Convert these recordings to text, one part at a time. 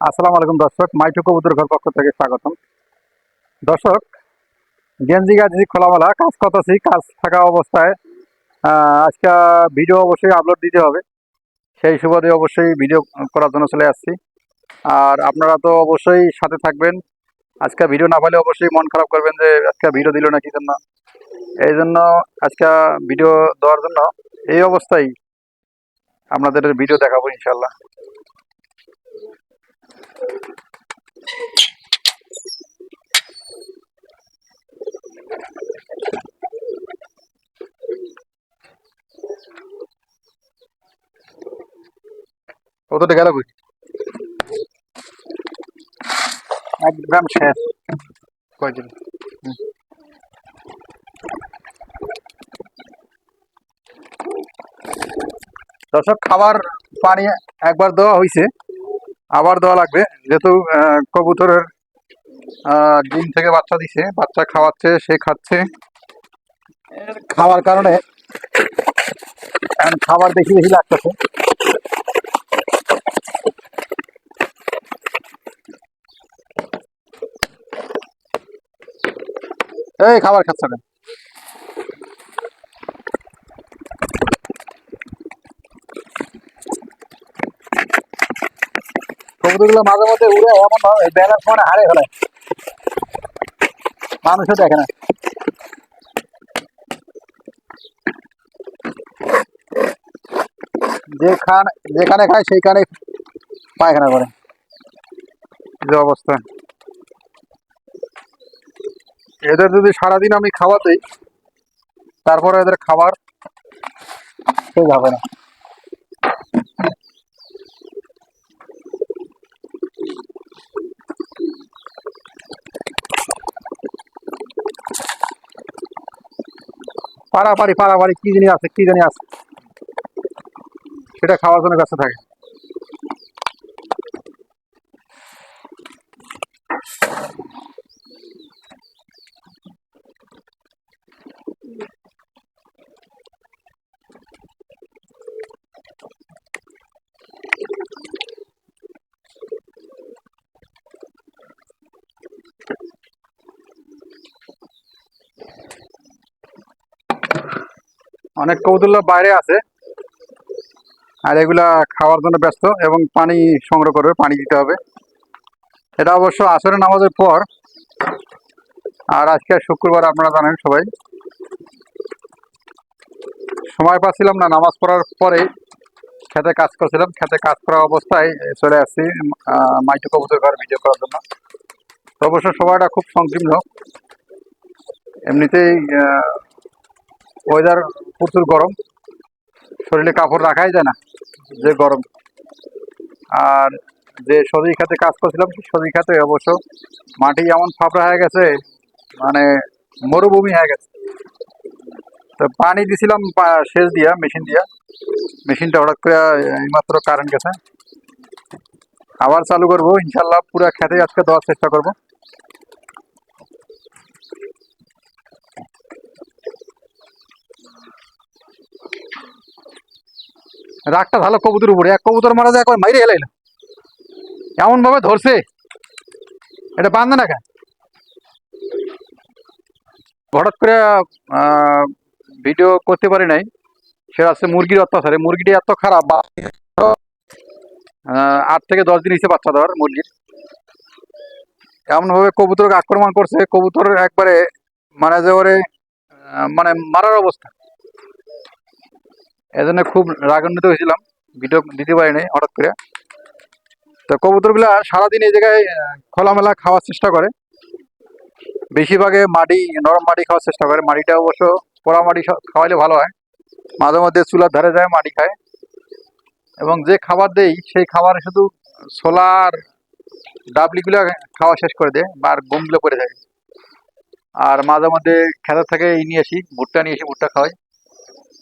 আসসালামু আলাইকুম দর্শক, মাইটু কবুতর ঘর পক্ষ থেকে স্বাগতম। দর্শক, গেঞ্জি গাজি, খোলামেলা, কাজ করতেছি, কাজ থাকা অবস্থায়। আজকে ভিডিও অবশ্যই আপলোড দিতে হবে। সেই সুবাদে অবশ্যই ভিডিও করার জন্য চলে আসছি। আর আপনারা তো অবশ্যই সাথে থাকবেন। আজকে ভিডিও না পেলে অবশ্যই মন খারাপ করবেন যে আজকে ভিডিও দিল না, কি জন্য? এই জন্য আজকে ভিডিও দেওয়ার জন্য এই অবস্থায় আপনাদের ভিডিও দেখাবো ইনশাল্লাহ কতটা গেল কই একদম শেষ। কয়দিন। দর্শক খাবার পানি একবার দেওয়া হয়েছে আবার দেওয়া লাগবে। যেহেতু কবুতরের ডিম থেকে বাচ্চা দিছে, বাচ্চা খাওয়াচ্ছে, সে খাচ্ছে। খাওয়ার কারণে খাবার বেশি বেশি লাগতেছে। এই খাবার খাচ্ছে না। কবুতরগুলো মাঝে মধ্যে উড়ে এমন ব্যালেন্স মানে হারে ফেলায় মানুষও দেখে না। যেখানে যেখানে খায় সেইখানে পায়খানা করে। যে অবস্থা। এদের যদি সারাদিন আমি দিই তারপরে এদের খাবার শেষ হবে না। পাড়াপাড়ি পাড়াপাড়ি কি জিনিস আছে কি জানি আছে? সেটা খাওয়ার জন্য ব্যস্ত থাকে। অনেক কৌতুল্য বাইরে আছে। আর এগুলা খাওয়ার জন্য ব্যস্ত এবং পানি সংগ্রহ করবে, পানি দিতে হবে। এটা অবশ্য আসরের নামাজের পর। আর আজকে শুক্রবার আপনারা জানেন সবাই। সময় পাচ্ছিলাম না, নামাজ পড়ার পরে খেতে কাজ করছিলাম। খেতে কাজ করা অবস্থায় চলে আসছি মাইটু কবুতর ঘর ভিডিও করার জন্য। তো অবশ্য সময়টা খুব সংকীর্ণ। এমনিতেই ওয়েদার প্রচুর গরম। শরীরে কাপড় রাখাই যায় না, যে গরম। আর যে সবজি খাতে কাজ করছিলাম সবজি খাতে অবশ্য মাটি এমন ফাঁপড়া হয়ে গেছে মানে মরুভূমি হয়ে গেছে। তো পানি দিছিলাম সেচ দিয়া, মেশিন দিয়া। মেশিনটা হঠাৎ করে এইমাত্র কারেন্ট গেছে। আবার চালু করব, ইনশাল্লাহ পুরো খেতে আজকে দেওয়ার চেষ্টা করব। রাগটা ভালো কবুতর উপরে। এক কবুতর মারা যায়, একবার মাইরে এলাইল এমন ভাবে ধরছে। এটা বান্ধে না কেন? হঠাৎ করে ভিডিও করতে পারি নাই। সেটা আছে মুরগির অত্যাচারে। মুরগিটি এত খারাপ আট থেকে দশ দিন হিসেবে বাচ্চা দেওয়ার মুরগির। এমনভাবে কবুতরকে আক্রমণ করছে। কবুতর একবারে মানে যে ওরে মানে মারার অবস্থা। এজন্য খুব রাগান্বিত হয়েছিলাম। ভিডিও দিতে পারিনি হঠাৎ করে। তো কবুতরগুলা সারাদিন এই জায়গায় খোলামেলা খাওয়ার চেষ্টা করে। বেশিরভাগে মাটি, নরম মাটি খাওয়ার চেষ্টা করে। মাটিটা অবশ্য পোড়া মাটি খাওয়াইলে ভালো হয়। মাঝে মধ্যে চুলার ধারে যায় মাটি খায়। এবং যে খাবার দেই, সেই খাবার শুধু ছোলার ডাবলিগুলো খাওয়া শেষ করে দেয় বা গমগুলো পড়ে যায় আর মাঝে মধ্যে খেতার থেকে নিয়ে আসি, ভুট্টা নিয়ে এসে ভুট্টা খাওয়াই।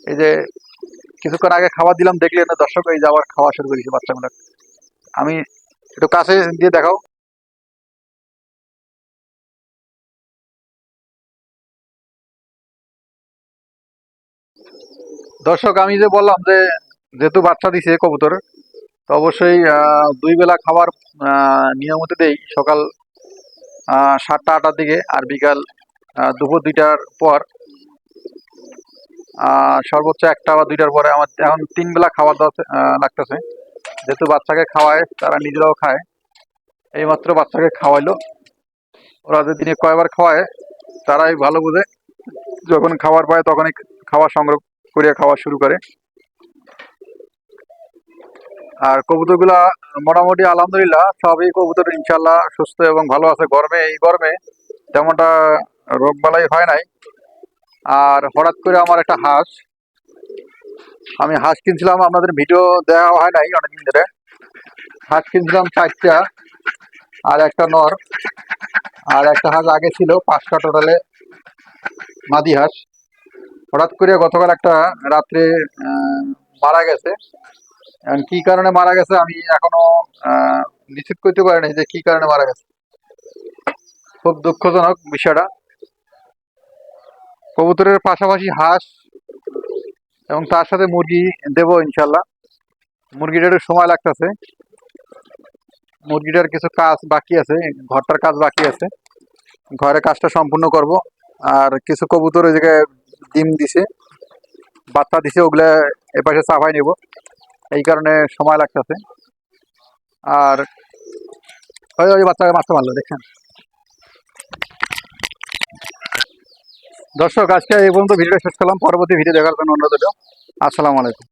এই যে কিছুক্ষণ আগে খাবার দিলাম, দেখলে না দর্শক, এই যে আবার খাওয়া শুরু করেছে বাচ্চাগুলো আমি একটু কাছে দিয়ে দেখাও। দর্শক, আমি যে বললাম যে, যেহেতু বাচ্চা দিছে কবুতর, তো অবশ্যই দুই বেলা খাবার নিয়মিত দেই সকাল সাতটা আটটার দিকে, আর বিকাল দুপুর দুইটার পর। সর্বোচ্চ একটা বা দুইটার পরে আমার এখন তিন বেলা খাবার দেওয়া লাগতেছে। যেহেতু বাচ্চাকে খাওয়ায়, তারা নিজেরাও খায়। এইমাত্র বাচ্চাকে খাওয়াইলো। ওরা যে দিনে কয়বার খাওয়ায়, তারাই ভালো বুঝে। যখন খাবার পায়, তখনই খাবার সংগ্রহ করে খাওয়া শুরু করে। আর কবুতরগুলা মোটামুটি আলহামদুলিল্লাহ সবই কবুতর ইনশাল্লাহ সুস্থ এবং ভালো আছে। গরমে, এই গরমে তেমনটা রোগ বালাই হয় নাই। আর হঠাৎ করে আমার একটা হাঁস, আমি হাঁস কিনছিলাম, আপনাদের ভিডিও দেওয়া হয় নাই অনেকদিন ধরে। হাঁস কিনছিলাম চারটা আর একটা নর, আর একটা হাঁস আগে ছিল, পাঁচটা টোটালে মাদি হাঁস। হঠাৎ করে গতকাল একটা রাত্রে মারা গেছে। কি কারণে মারা গেছে আমি এখনও নিশ্চিত করতে পারিনি যে কি কারণে মারা গেছে। খুব দুঃখজনক বিষয়টা। কবুতরের পাশাপাশি হাঁস এবং তার সাথে মুরগি দেবো ইনশাল্লাহ। মুরগিটার একটু সময় লাগতেছে। মুরগিটার কিছু কাজ বাকি আছে, ঘরটার কাজ বাকি আছে। ঘরের কাজটা সম্পূর্ণ করব। আর কিছু কবুতর ওই জায়গায় ডিম দিছে, বাচ্চা দিছে, ওগুলা এপাশে চাপাই নেব। এই কারণে সময় লাগতেছে। আর ওই ওই বাচ্চাকে মাছটা মারলো দেখছেন দর্শক আজকে এই পর্যন্ত ভিডিও শেষ করলাম। পরবর্তী ভিডিও দেখার জন্য অনুরোধ আসসালামু আলাইকুম।